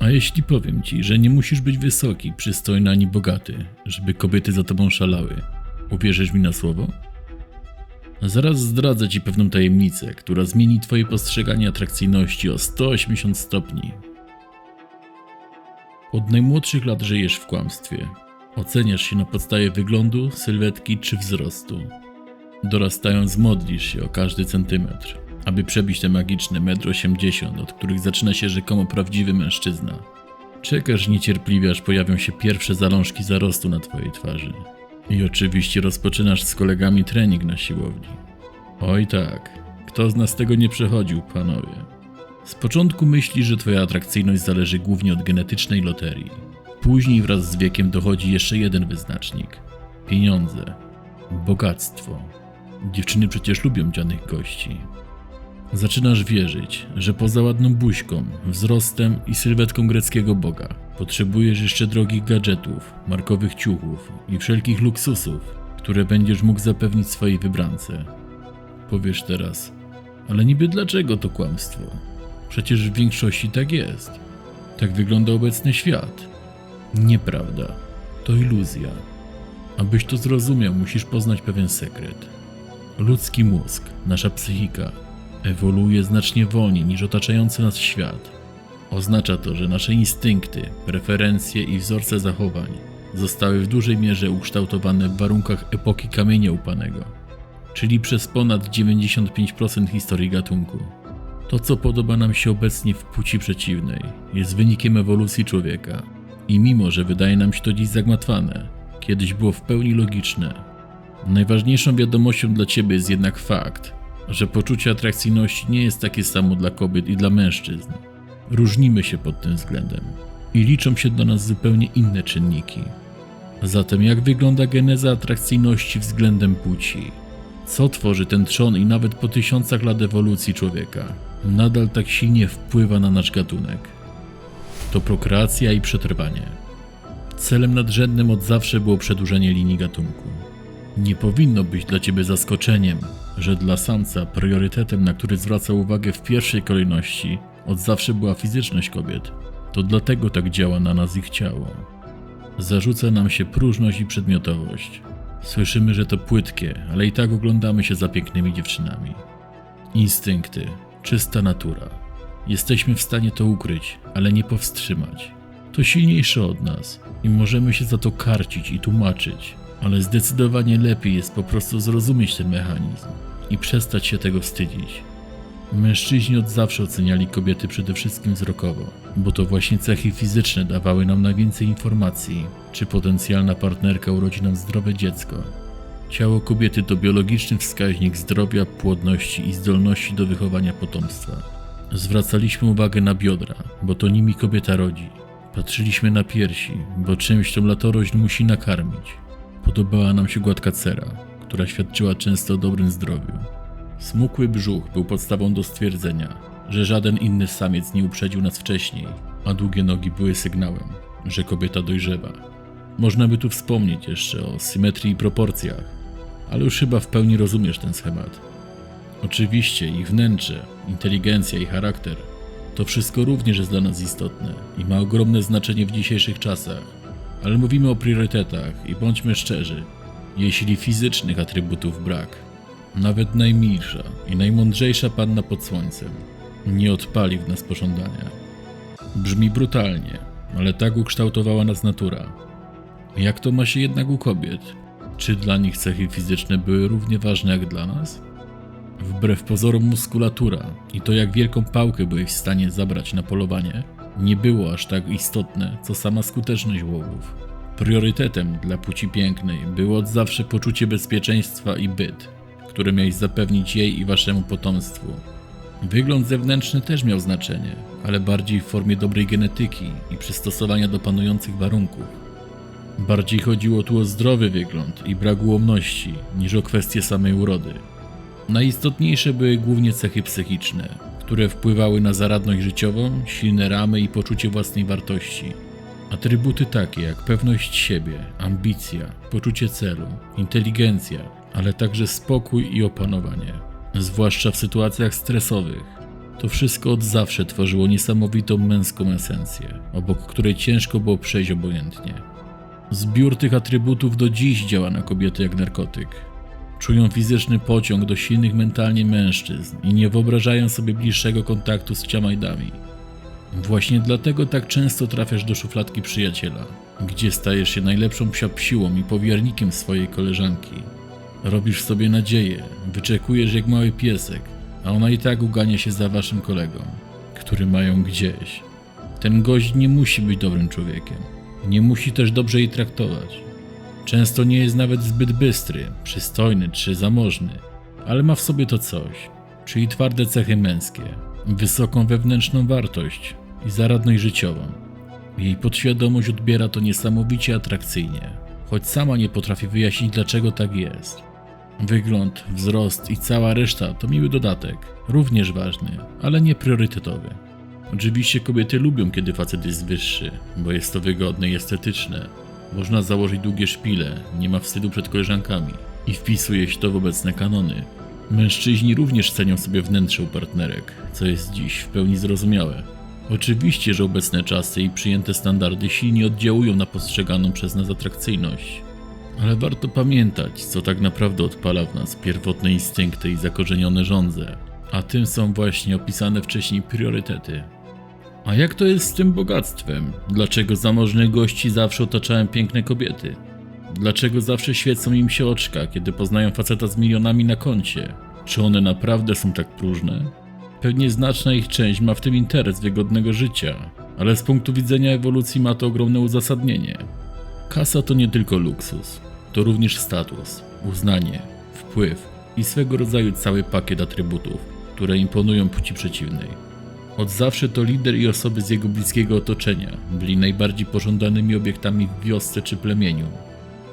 A jeśli powiem ci, że nie musisz być wysoki, przystojny ani bogaty, żeby kobiety za tobą szalały, uwierzysz mi na słowo? Zaraz zdradzę ci pewną tajemnicę, która zmieni twoje postrzeganie atrakcyjności o 180 stopni. Od najmłodszych lat żyjesz w kłamstwie. Oceniasz się na podstawie wyglądu, sylwetki czy wzrostu. Dorastając modlisz się o każdy centymetr, aby przebić te magiczne 1,80 m, od których zaczyna się rzekomo prawdziwy mężczyzna. Czekasz niecierpliwie, aż pojawią się pierwsze zalążki zarostu na twojej twarzy. I oczywiście rozpoczynasz z kolegami trening na siłowni. Oj tak, kto z nas tego nie przechodził, panowie? Z początku myślisz, że twoja atrakcyjność zależy głównie od genetycznej loterii. Później wraz z wiekiem dochodzi jeszcze jeden wyznacznik. Pieniądze. Bogactwo. Dziewczyny przecież lubią dzianych gości. Zaczynasz wierzyć, że poza ładną buźką, wzrostem i sylwetką greckiego boga, potrzebujesz jeszcze drogich gadżetów, markowych ciuchów i wszelkich luksusów, które będziesz mógł zapewnić swojej wybrance. Powiesz teraz, ale niby dlaczego to kłamstwo? Przecież w większości tak jest. Tak wygląda obecny świat. Nieprawda. To iluzja. Abyś to zrozumiał, musisz poznać pewien sekret. Ludzki mózg, nasza psychika, ewoluuje znacznie wolniej niż otaczający nas świat. Oznacza to, że nasze instynkty, preferencje i wzorce zachowań zostały w dużej mierze ukształtowane w warunkach epoki kamienia upanego, czyli przez ponad 95% historii gatunku. To, co podoba nam się obecnie w płci przeciwnej, jest wynikiem ewolucji człowieka. I mimo, że wydaje nam się to dziś zagmatwane, kiedyś było w pełni logiczne. Najważniejszą wiadomością dla ciebie jest jednak fakt, że poczucie atrakcyjności nie jest takie samo dla kobiet i dla mężczyzn. Różnimy się pod tym względem i liczą się dla nas zupełnie inne czynniki. Zatem jak wygląda geneza atrakcyjności względem płci? Co tworzy ten trzon i nawet po tysiącach lat ewolucji człowieka nadal tak silnie wpływa na nasz gatunek? To prokreacja i przetrwanie. Celem nadrzędnym od zawsze było przedłużenie linii gatunku. Nie powinno być dla ciebie zaskoczeniem, że dla samca priorytetem, na który zwraca uwagę w pierwszej kolejności, od zawsze była fizyczność kobiet. To dlatego tak działa na nas ich ciało. Zarzuca nam się próżność i przedmiotowość. Słyszymy, że to płytkie, ale i tak oglądamy się za pięknymi dziewczynami. Instynkty, czysta natura. Jesteśmy w stanie to ukryć, ale nie powstrzymać. To silniejsze od nas i możemy się za to karcić i tłumaczyć, ale zdecydowanie lepiej jest po prostu zrozumieć ten mechanizm i przestać się tego wstydzić. Mężczyźni od zawsze oceniali kobiety przede wszystkim wzrokowo, bo to właśnie cechy fizyczne dawały nam najwięcej informacji, czy potencjalna partnerka urodzi nam zdrowe dziecko. Ciało kobiety to biologiczny wskaźnik zdrowia, płodności i zdolności do wychowania potomstwa. Zwracaliśmy uwagę na biodra, bo to nimi kobieta rodzi. Patrzyliśmy na piersi, bo czymś tą latorośl musi nakarmić. Podobała nam się gładka cera, która świadczyła często o dobrym zdrowiu. Smukły brzuch był podstawą do stwierdzenia, że żaden inny samiec nie uprzedził nas wcześniej, a długie nogi były sygnałem, że kobieta dojrzewa. Można by tu wspomnieć jeszcze o symetrii i proporcjach, ale już chyba w pełni rozumiesz ten schemat. Oczywiście ich wnętrze, inteligencja i charakter to wszystko również jest dla nas istotne i ma ogromne znaczenie w dzisiejszych czasach, ale mówimy o priorytetach i bądźmy szczerzy, jeśli fizycznych atrybutów brak, nawet najmilsza i najmądrzejsza panna pod słońcem nie odpali w nas pożądania. Brzmi brutalnie, ale tak ukształtowała nas natura. Jak to ma się jednak u kobiet? Czy dla nich cechy fizyczne były równie ważne jak dla nas? Wbrew pozorom muskulatura i to jak wielką pałkę byłeś w stanie zabrać na polowanie, nie było aż tak istotne, co sama skuteczność łowów. Priorytetem dla płci pięknej było od zawsze poczucie bezpieczeństwa i byt, które miałeś zapewnić jej i waszemu potomstwu. Wygląd zewnętrzny też miał znaczenie, ale bardziej w formie dobrej genetyki i przystosowania do panujących warunków. Bardziej chodziło tu o zdrowy wygląd i brak ułomności, niż o kwestię samej urody. Najistotniejsze były głównie cechy psychiczne, które wpływały na zaradność życiową, silne ramy i poczucie własnej wartości. Atrybuty takie jak pewność siebie, ambicja, poczucie celu, inteligencja, ale także spokój i opanowanie, zwłaszcza w sytuacjach stresowych. To wszystko od zawsze tworzyło niesamowitą męską esencję, obok której ciężko było przejść obojętnie. Zbiór tych atrybutów do dziś działa na kobiety jak narkotyk. Czują fizyczny pociąg do silnych mentalnie mężczyzn i nie wyobrażają sobie bliższego kontaktu z ciamajdami. Właśnie dlatego tak często trafiasz do szufladki przyjaciela, gdzie stajesz się najlepszą psiapsiłą i powiernikiem swojej koleżanki. Robisz sobie nadzieję, wyczekujesz jak mały piesek, a ona i tak ugania się za waszym kolegą, który mają gdzieś. Ten gość nie musi być dobrym człowiekiem, nie musi też dobrze jej traktować. Często nie jest nawet zbyt bystry, przystojny czy zamożny, ale ma w sobie to coś, czyli twarde cechy męskie, wysoką wewnętrzną wartość i zaradność życiową. Jej podświadomość odbiera to niesamowicie atrakcyjnie, choć sama nie potrafi wyjaśnić dlaczego tak jest. Wygląd, wzrost i cała reszta to miły dodatek, również ważny, ale nie priorytetowy. Oczywiście kobiety lubią, kiedy facet jest wyższy, bo jest to wygodne i estetyczne. Można założyć długie szpile, nie ma wstydu przed koleżankami i wpisuje się to w obecne kanony. Mężczyźni również cenią sobie wnętrze u partnerek, co jest dziś w pełni zrozumiałe. Oczywiście, że obecne czasy i przyjęte standardy silnie oddziałują na postrzeganą przez nas atrakcyjność. Ale warto pamiętać, co tak naprawdę odpala w nas pierwotne instynkty i zakorzenione żądze, a tym są właśnie opisane wcześniej priorytety. A jak to jest z tym bogactwem? Dlaczego zamożnych gości zawsze otaczają piękne kobiety? Dlaczego zawsze świecą im się oczka, kiedy poznają faceta z milionami na koncie? Czy one naprawdę są tak próżne? Pewnie znaczna ich część ma w tym interes wygodnego życia, ale z punktu widzenia ewolucji ma to ogromne uzasadnienie. Kasa to nie tylko luksus, to również status, uznanie, wpływ i swego rodzaju cały pakiet atrybutów, które imponują płci przeciwnej. Od zawsze to lider i osoby z jego bliskiego otoczenia byli najbardziej pożądanymi obiektami w wiosce czy plemieniu.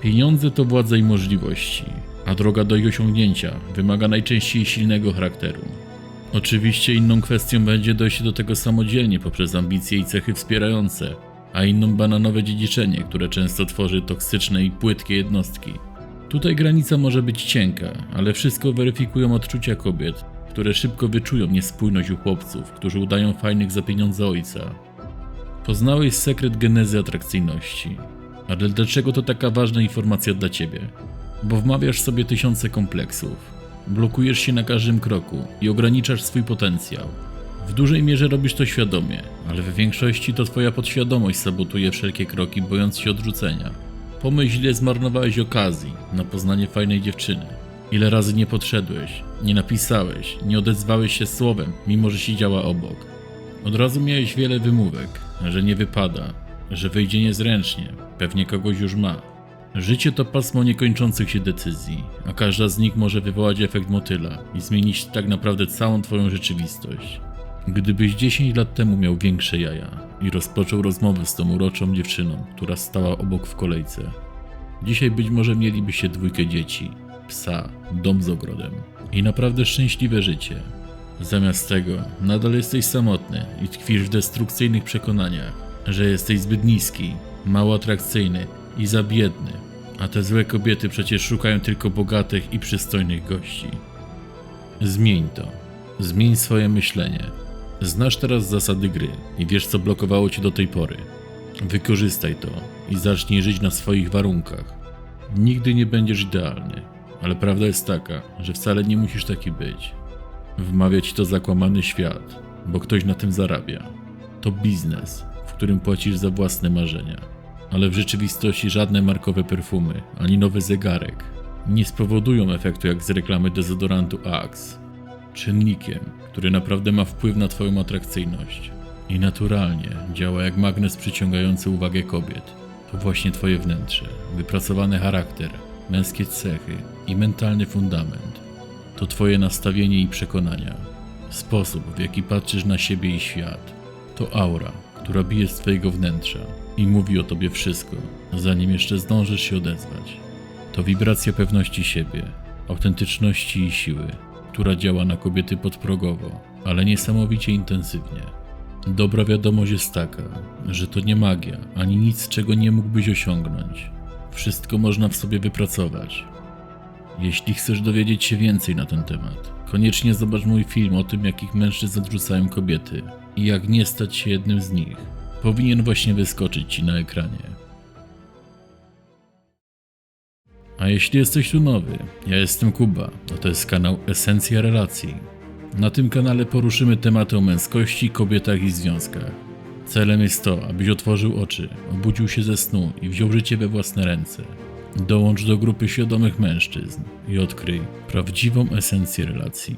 Pieniądze to władza i możliwości, a droga do ich osiągnięcia wymaga najczęściej silnego charakteru. Oczywiście inną kwestią będzie dojście do tego samodzielnie poprzez ambicje i cechy wspierające, a inną bananowe dziedziczenie, które często tworzy toksyczne i płytkie jednostki. Tutaj granica może być cienka, ale wszystko weryfikują odczucia kobiet, które szybko wyczują niespójność u chłopców, którzy udają fajnych za pieniądze ojca. Poznałeś sekret genezy atrakcyjności. Ale dlaczego to taka ważna informacja dla ciebie? Bo wmawiasz sobie tysiące kompleksów. Blokujesz się na każdym kroku i ograniczasz swój potencjał. W dużej mierze robisz to świadomie, ale w większości to twoja podświadomość sabotuje wszelkie kroki, bojąc się odrzucenia. Pomyśl, ile zmarnowałeś okazji na poznanie fajnej dziewczyny. Ile razy nie podszedłeś, nie napisałeś, nie odezwałeś się słowem, mimo że siedziała obok. Od razu miałeś wiele wymówek, że nie wypada, że wyjdzie niezręcznie, pewnie kogoś już ma. Życie to pasmo niekończących się decyzji, a każda z nich może wywołać efekt motyla i zmienić tak naprawdę całą twoją rzeczywistość. Gdybyś 10 lat temu miał większe jaja i rozpoczął rozmowę z tą uroczą dziewczyną, która stała obok w kolejce, dzisiaj być może mielibyście dwójkę dzieci, psa, dom z ogrodem i naprawdę szczęśliwe życie. Zamiast tego nadal jesteś samotny i tkwisz w destrukcyjnych przekonaniach, że jesteś zbyt niski, mało atrakcyjny i za biedny, a te złe kobiety przecież szukają tylko bogatych i przystojnych gości. Zmień to. Zmień swoje myślenie. Znasz teraz zasady gry i wiesz, co blokowało cię do tej pory. Wykorzystaj to i zacznij żyć na swoich warunkach. Nigdy nie będziesz idealny, ale prawda jest taka, że wcale nie musisz taki być. Wmawia ci to zakłamany świat, bo ktoś na tym zarabia. To biznes, w którym płacisz za własne marzenia. Ale w rzeczywistości żadne markowe perfumy, ani nowy zegarek nie spowodują efektu jak z reklamy dezodorantu Axe. Czynnikiem, który naprawdę ma wpływ na Twoją atrakcyjność i naturalnie działa jak magnes przyciągający uwagę kobiet, to właśnie Twoje wnętrze, wypracowany charakter, męskie cechy i mentalny fundament. To Twoje nastawienie i przekonania, sposób w jaki patrzysz na siebie i świat. To aura, która bije z Twojego wnętrza i mówi o Tobie wszystko, zanim jeszcze zdążysz się odezwać. To wibracja pewności siebie, autentyczności i siły, która działa na kobiety podprogowo, ale niesamowicie intensywnie. Dobra wiadomość jest taka, że to nie magia, ani nic, czego nie mógłbyś osiągnąć. Wszystko można w sobie wypracować. Jeśli chcesz dowiedzieć się więcej na ten temat, Koniecznie zobacz mój film o tym, jakich mężczyzn odrzucają kobiety i jak nie stać się jednym z nich. Powinien właśnie wyskoczyć ci na ekranie. A jeśli jesteś tu nowy, ja jestem Kuba, a to jest kanał Esencja Relacji. Na tym kanale poruszymy tematy o męskości, kobietach i związkach. Celem jest to, abyś otworzył oczy, obudził się ze snu i wziął życie we własne ręce. Dołącz do grupy świadomych mężczyzn i odkryj prawdziwą esencję relacji.